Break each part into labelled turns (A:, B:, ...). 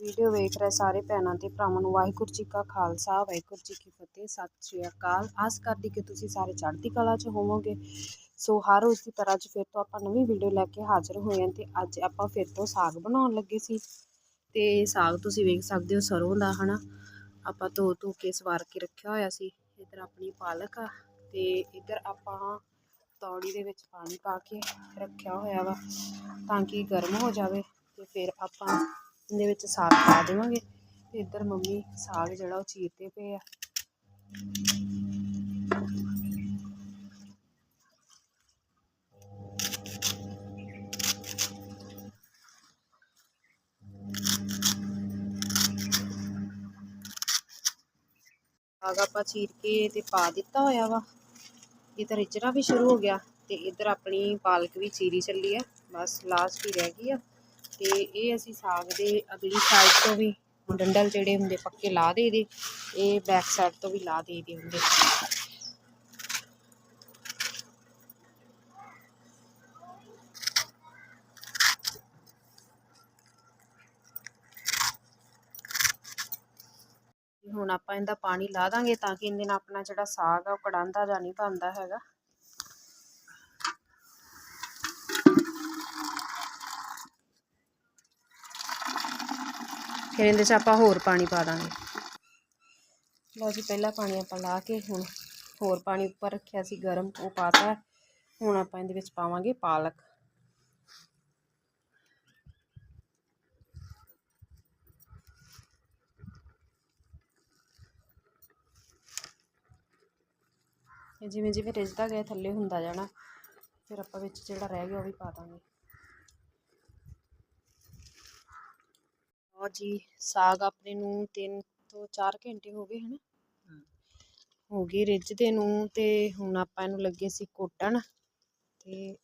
A: Video ਵੇਖ ਰਹੇ ਸਾਰੇ ਭੈਣਾਂ ਤੇ ਭਰਾਵਾਂ ਨੂੰ ਵਾਹਿਗੁਰੂ ਜੀ ਕਾ ਖਾਲਸਾ, ਵਾਹਿਗੁਰੂ ਜੀ ਕੀ ਫਤਿਹ, ਸਤਿ ਸ਼੍ਰੀ ਅਕਾਲ। ਆਸ ਕਰਦੀ ਕਿ ਤੁਸੀਂ ਸਾਰੇ ਚੜ੍ਹਦੀ ਕਲਾ 'ਚ ਹੋਵੋਗੇ। ਸੋ ਹਰ ਰੋਜ਼ ਦੀ ਤਰ੍ਹਾਂ 'ਚ ਫਿਰ ਤੋਂ ਆਪਾਂ ਨਵੀਂ ਵੀਡੀਓ ਲੈ ਕੇ ਹਾਜ਼ਰ ਹੋਏ ਹਾਂ ਤੇ ਅੱਜ ਆਪਾਂ ਫਿਰ ਤੋਂ ਸਾਗ ਬਣਾਉਣ ਲੱਗੇ ਸੀ। ਤੇ ਸਾਗ ਤੁਸੀਂ ਵੇਖ ਸਕਦੇ ਹੋ ਸਰੋਂ ਦਾ, ਹਨਾ? ਆਪਾਂ ਧੋ ਧੋ ਕੇ ਸਵਾਰ ਕੇ ਰੱਖਿਆ ਹੋਇਆ ਸੀ। ਇੱਧਰ ਆਪਣੀ ਪਾਲਕ ਆ ਤੇ ਇੱਧਰ ਆਪਾਂ ਤੌੜੀ ਦੇ ਵਿੱਚ ਪਾਣੀ ਪਾ ਕੇ ਰੱਖਿਆ ਹੋਇਆ ਵਾ ਤਾਂ ਕਿ ਗਰਮ ਹੋ ਜਾਵੇ ਤੇ ਫਿਰ ਆਪਾਂ ਇਹਦੇ ਵਿੱਚ ਸਾਗ ਪਾ ਦੇਵਾਂਗੇ ਤੇ ਇੱਧਰ ਮੰਮੀ ਸਾਗ ਜਿਹੜਾ ਉਹ ਚੀਰਦੇ ਪਏ ਆ। ਸਾਗ ਆਪਾਂ ਚੀਰ ਕੇ ਤੇ ਪਾ ਦਿੱਤਾ ਹੋਇਆ ਵਾ। ਇਹ ਤਾਂ ਰਿੱਝਣਾ ਵੀ ਸ਼ੁਰੂ ਹੋ ਗਿਆ ਤੇ ਇੱਧਰ ਆਪਣੀ ਪਾਲਕ ਵੀ ਚੀਰੀ ਚੱਲੀ ਆ। ਬਸ ਲਾਸਟ ਹੀ ਰਹਿ ਗਈ ਆ। ਤੇ ਇਹ ਅਸੀਂ ਸਾਗ ਦੇ ਅਗਲੀ ਸਾਈਡ ਤੋਂ ਵੀ ਡੰਡਲ ਜਿਹੜੇ ਹੁੰਦੇ ਪੱਕੇ ਲਾ ਦੇ ਇਹ ਬੈਕ ਸਾਈਡ ਤੋਂ ਵੀ ਲਾ ਦੇਈਦੇ ਹੁੰਦੇ। ਹੁਣ ਆਪਾਂ ਇਹਦਾ ਪਾਣੀ ਲਾ ਦਾਂਗੇ ਤਾਂ ਕਿ ਇਹਦੇ ਨਾਲ ਆਪਣਾ ਜਿਹੜਾ ਸਾਗ ਆ ਉਹ ਕੜਾਂਦਾ ਜਾਂ ਨਹੀਂ ਬਣਦਾ ਹੈਗਾ। ਫਿਰ ਇਹਦੇ 'ਚ ਆਪਾਂ ਹੋਰ ਪਾਣੀ ਪਾ ਦਾਂਗੇ। ਲਓ ਜੀ, ਪਹਿਲਾ ਪਾਣੀ ਆਪਾਂ ਲਾ ਕੇ ਹੁਣ ਹੋਰ ਪਾਣੀ ਉੱਪਰ ਰੱਖਿਆ ਸੀ ਗਰਮ, ਉਹ ਪਾਤਾ। ਹੁਣ ਆਪਾਂ ਇਹਦੇ ਵਿੱਚ ਪਾਵਾਂਗੇ ਪਾਲਕ। ਜਿਵੇਂ ਜਿਵੇਂ ਰਿੱਝਦਾ ਗਿਆ, ਥੱਲੇ ਹੁੰਦਾ ਜਾਣਾ, ਫਿਰ ਆਪਾਂ ਵਿੱਚ ਜਿਹੜਾ ਰਹਿ ਗਿਆ ਉਹ ਵੀ ਪਾ ਦਾਂਗੇ। ਲਓ ਜੀ ਸਾਗ ਆਪਣੇ ਨੂੰ 3 ਤੋਂ 4 ਘੰਟੇ ਹੋ ਗਏ ਹਨ। ਹੋ। ਗਏ ਰਿੱਝਦੇ ਨੂੰ ਤੇ ਹੁਣ ਆਪਾਂ ਇਹਨੂੰ ਲੱਗੇ ਸੀ ਕੁੱਟਣ ਤੇ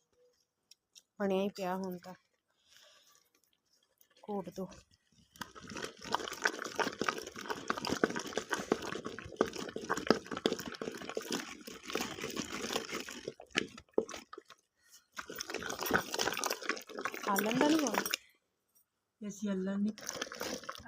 A: ਬਣਿਆ ਹੀ ਪਿਆ ਹੁਣ ਤਾਂ। ਕੋਟ ਦੋ। ਆਲਣ ਦਾ ਨਹੀਂ
B: ਅਸੀਂ ਅੱਲਾ ਨਹੀਂ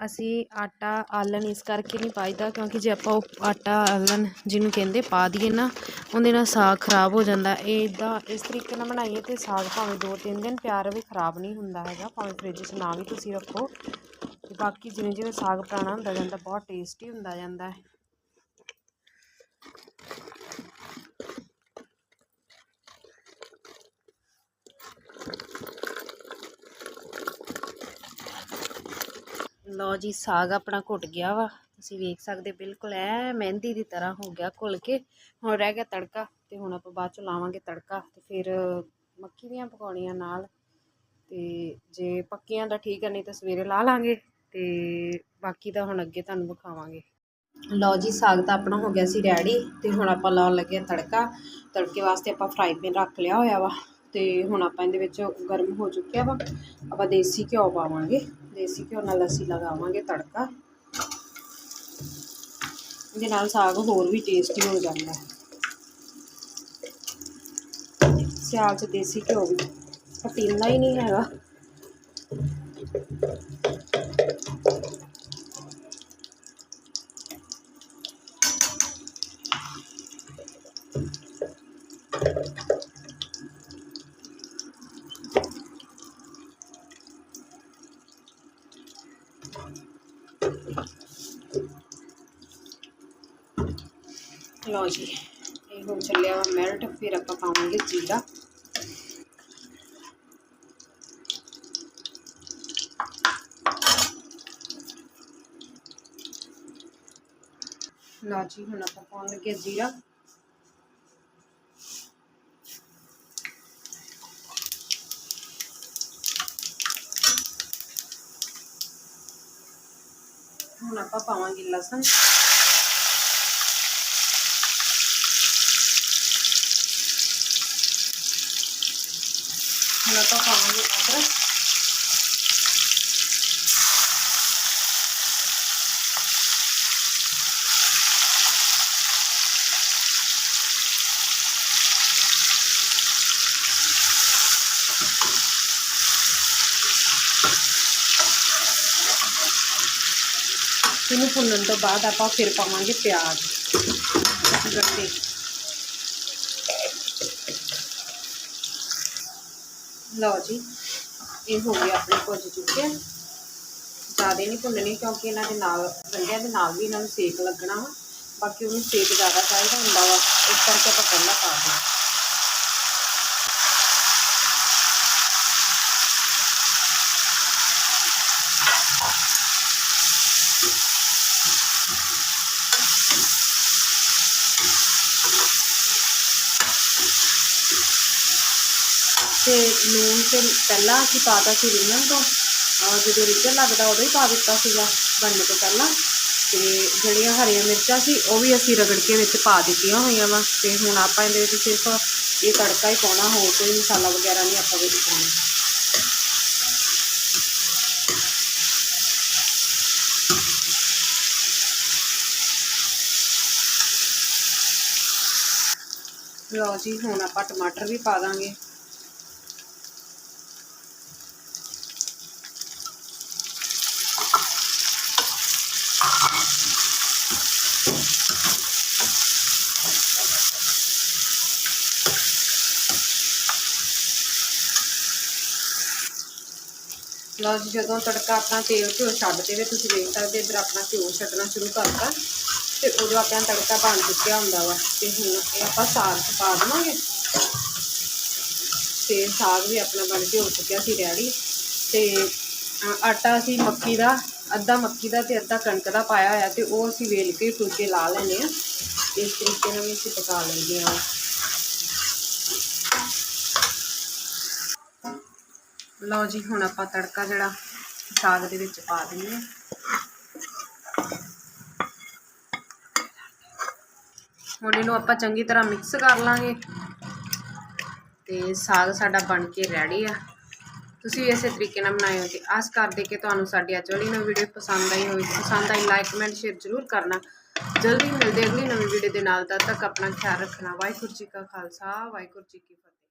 A: ਅਸੀਂ ਆਟਾ, ਆਲਣ ਇਸ ਕਰਕੇ ਨਹੀਂ ਪਾਈਦਾ ਕਿਉਂਕਿ ਜੇ ਆਪਾਂ ਉਹ ਆਟਾ, ਆਲਣ ਜਿਹਨੂੰ ਕਹਿੰਦੇ ਪਾ ਦਈਏ ਨਾ, ਉਹਦੇ ਨਾਲ ਸਾਗ ਖਰਾਬ ਹੋ ਜਾਂਦਾ। ਇਹ ਇਦਾਂ ਇਸ ਤਰੀਕੇ ਨਾਲ ਬਣਾਈਏ ਤੇ ਸਾਗ ਭਾਵੇਂ 2-3 ਦਿਨ ਪਿਆ ਰਵੇ ਖਰਾਬ ਨਹੀਂ ਹੁੰਦਾ ਹੈਗਾ। ਭਾਵੇਂ ਫ੍ਰਿਜ 'ਚ ਨਾ ਵੀ ਤੁਸੀਂ ਰੱਖੋ। ਤੇ ਬਾਕੀ ਜਿਵੇਂ ਜਿਵੇਂ ਸਾਗ ਪੁਰਾਣਾ ਹੁੰਦਾ ਜਾਂਦਾ, ਬਹੁਤ ਟੇਸਟੀ ਹੁੰਦਾ ਜਾਂਦਾ ਹੈ। ਲਓ ਜੀ, ਸਾਗ ਆਪਣਾ ਘੁੱਟ ਗਿਆ ਵਾ। ਤੁਸੀਂ ਵੇਖ ਸਕਦੇ, ਬਿਲਕੁਲ ਐ ਮਹਿੰਦੀ ਦੀ ਤਰ੍ਹਾਂ ਹੋ ਗਿਆ ਘੁਲ ਕੇ। ਹੁਣ ਰਹਿ ਗਿਆ ਤੜਕਾ ਤੇ ਹੁਣ ਆਪਾਂ ਬਾਅਦ ਚ ਲਾਵਾਂਗੇ ਤੜਕਾ ਤੇ ਫਿਰ ਮੱਕੀ ਦੀਆਂ ਪਕੌੜੀਆਂ ਨਾਲ। ਤੇ ਜੇ ਪੱਕੀਆਂ ਦਾ ਠੀਕ ਹੈ ਨਹੀਂ ਤਾਂ ਸਵੇਰੇ ਲਾ ਲਾਂਗੇ ਤੇ ਬਾਕੀ ਦਾ ਹੁਣ ਅੱਗੇ ਤੁਹਾਨੂੰ ਵਿਖਾਵਾਂਗੇ। ਲਓ ਜੀ, ਸਾਗ ਤਾਂ ਆਪਣਾ ਹੋ ਗਿਆ ਸੀ ਰੈਡੀ ਤੇ ਹੁਣ ਆਪਾਂ ਲਾਉਣ ਲੱਗੇ ਹਾਂ ਤੜਕਾ। ਤੜਕੇ ਵਾਸਤੇ ਆਪਾਂ ਫਰਾਈ ਪੈਨ ਰੱਖ ਲਿਆ ਹੋਇਆ ਵਾ ਤੇ ਹੁਣ ਆਪਾਂ ਇਹਦੇ ਵਿੱਚ ਗਰਮ ਹੋ ਚੁੱਕਿਆ ਵਾ। ਆਪਾਂ ਦੇਸੀ ਘਿਓ ਪਾਵਾਂਗੇ। ਦੇਸੀ ਘਿਓ ਨਾਲ ਅਸੀਂ ਲਗਾਵਾਂਗੇ ਤੜਕਾ। ਇਹਦੇ ਨਾਲ ਸਾਗ ਹੋਰ ਵੀ ਟੇਸਟੀ ਹੋ ਜਾਂਦਾ ਹੈ। ਸਿਆਲ 'ਚ ਦੇਸੀ ਘਿਓ ਵੀ। ਪਤੀਨਾ ਹੀ ਨਹੀਂ ਹੈਗਾ। ਲਓ ਜੀ ਇਹ ਹੁਣ ਚੱਲਿਆ ਵਾ ਮੈਲਟ ਫਿਰ ਆਪਾਂ ਪਾਵਾਂਗੇ ਜੀਰਾ ਲਓ ਜੀ ਹੁਣ ਆਪਾਂ ਪਾਉਣ ਲੱਗੇ ਜੀਰਾ ਹੁਣ ਆਪਾਂ ਪਾਵਾਂਗੇ ਲਸਣ ਹੁਣ ਆਪਾਂ ਪਾਵਾਂਗੇ ਅਦਰਕ ਇਹਨੂੰ ਭੁੰਨਣ ਤੋਂ ਬਾਅਦ ਆਪਾਂ ਫਿਰ ਪਾਵਾਂਗੇ ਪਿਆਜ਼। ਗੱਟੇ ਲਓ ਜੀ, ਇਹ ਹੋ ਗਿਆ ਆਪਣੇ ਭੁੱਜ ਚੁੱਕੇ। ਜ਼ਿਆਦਾ ਨਹੀਂ ਭੁੰਨਣੀ ਕਿਉਂਕਿ ਇਹਨਾਂ ਦੇ ਨਾਲ ਗੰਢਿਆਂ ਦੇ ਨਾਲ ਵੀ ਇਹਨਾਂ ਨੂੰ ਸੇਕ ਲੱਗਣਾ ਵਾ। ਬਾਕੀ ਉਹਨੂੰ ਸੇਕ ਜ਼ਿਆਦਾ ਚਾਹੀਦਾ ਹੁੰਦਾ ਵਾ। ਇਸ ਕਰਕੇ ਆਪਾਂ ਪਹਿਲਾਂ ਪਾ ਦਿੰਦੇ ਤੇ ਲੂਣ ਤੇ ਪਹਿਲਾਂ ਅਸੀਂ ਪਾਤਾ ਸੀ ਰਿੰਨਣ ਤੋਂ। ਜਦੋਂ ਰਿੱਝਣ ਲੱਗਦਾ ਉਦੋਂ ਹੀ ਪਾ ਦਿੱਤਾ ਸੀਗਾ, ਬਣਨ ਤੋਂ ਪਹਿਲਾਂ। ਤੇ ਜਿਹੜੀਆਂ ਹਰੀਆਂ ਮਿਰਚਾਂ ਸੀ, ਉਹ ਵੀ ਅਸੀਂ ਰਗੜ ਕੇ ਵਿੱਚ ਪਾ ਦਿੱਤੀਆਂ ਹੋਈਆਂ ਵਾ। ਤੇ ਹੁਣ ਆਪਾਂ ਇਹਦੇ ਵਿੱਚ ਸਿਰਫ ਇਹ ਤੜਕਾ ਹੀ ਪਾਉਣਾ, ਹੋਰ ਕੋਈ ਮਸਾਲਾ ਵਗੈਰਾ ਨਹੀਂ ਆਪਾਂ ਵਿੱਚ ਪਾਉਣਾ। ਲਓ ਜੀ, ਹੁਣ ਆਪਾਂ ਟਮਾਟਰ ਵੀ ਪਾ ਦਾਂਗੇ। ਲਓ ਜੀ, ਜਦੋਂ ਤੜਕਾ ਆਪਣਾ ਤੇਲ ਘਿਓ ਛੱਡ ਦੇਵੇ ਤੁਸੀਂ ਦੇਖ ਸਕਦੇ ਇੱਧਰ ਆਪਣਾ ਘਿਓ ਛੱਡਣਾ ਸ਼ੁਰੂ ਕਰਤਾ। ਤੇ ਉਦੋਂ ਆਪਣਾ ਤੜਕਾ ਬਣ ਚੁੱਕਿਆ ਹੁੰਦਾ ਵਾ ਤੇ ਹੁਣ ਇਹ ਆਪਾਂ ਸਾਗ 'ਚ ਪਾ ਦੇਵਾਂਗੇ। ਤੇ ਸਾਗ ਵੀ ਆਪਣਾ ਬਣ ਕੇ ਹੋ ਚੁੱਕਿਆ ਸੀ ਰੈਡੀ ਤੇ ਆਟਾ ਅਸੀਂ ਮੱਕੀ ਦਾ, ਅੱਧਾ ਮੱਕੀ ਦਾ ਤੇ ਅੱਧਾ ਕਣਕ ਦਾ ਪਾਇਆ ਹੋਇਆ ਤੇ ਉਹ ਅਸੀਂ ਵੇਲ ਕੇ ਫੁਲਕੇ ਲਾ ਲੈਣੇ ਆ ਇਸ ਤਰੀਕੇ ਨਾਲ ਵੀ ਅਸੀਂ ਪਕਾ ਲੈਂਦੇ ਆ ਲਓ ਜੀ, ਹੁਣ ਆਪਾਂ ਤੜਕਾ ਜਿਹੜਾ ਸਾਗ ਦੇ ਵਿੱਚ ਪਾ ਦਿੰਦੇ ਹਾਂ। ਹੁਣ ਇਹਨੂੰ ਆਪਾਂ ਚੰਗੀ ਤਰ੍ਹਾਂ ਮਿਕਸ ਕਰ ਲਾਂਗੇ। ਤੇ ਸਾਗ ਸਾਡਾ ਬਣ ਕੇ ਰੈਡੀ ਆ। ਤੁਸੀਂ ਵੀ ਇਸੇ ਤਰੀਕੇ ਨਾਲ ਬਣਾਇਓ ਤੇ ਆਸ ਕਰਦੇ ਕਿ ਤੁਹਾਨੂੰ ਸਾਡੀ ਅੱਜ ਵਾਲੀ ਨਵੀਂ ਵੀਡੀਓ ਪਸੰਦ ਆਈ ਹੋਵੇ। ਪਸੰਦ ਆਈ ਲਾਈਕ ਕਮੈਂਟ ਸ਼ੇਅਰ ਜ਼ਰੂਰ ਕਰਨਾ। ਜਲਦੀ ਮਿਲਦੇ ਅਗਲੀ ਨਵੀਂ ਵੀਡੀਓ ਦੇ ਨਾਲ। ਤਦ ਤੱਕ ਆਪਣਾ ਖਿਆਲ ਰੱਖਣਾ। ਵਾਹਿਗੁਰੂ ਜੀ ਕਾ ਖਾਲਸਾ, ਵਾਹਿਗੁਰੂ ਜੀ ਕੀ ਫਤਿਹ।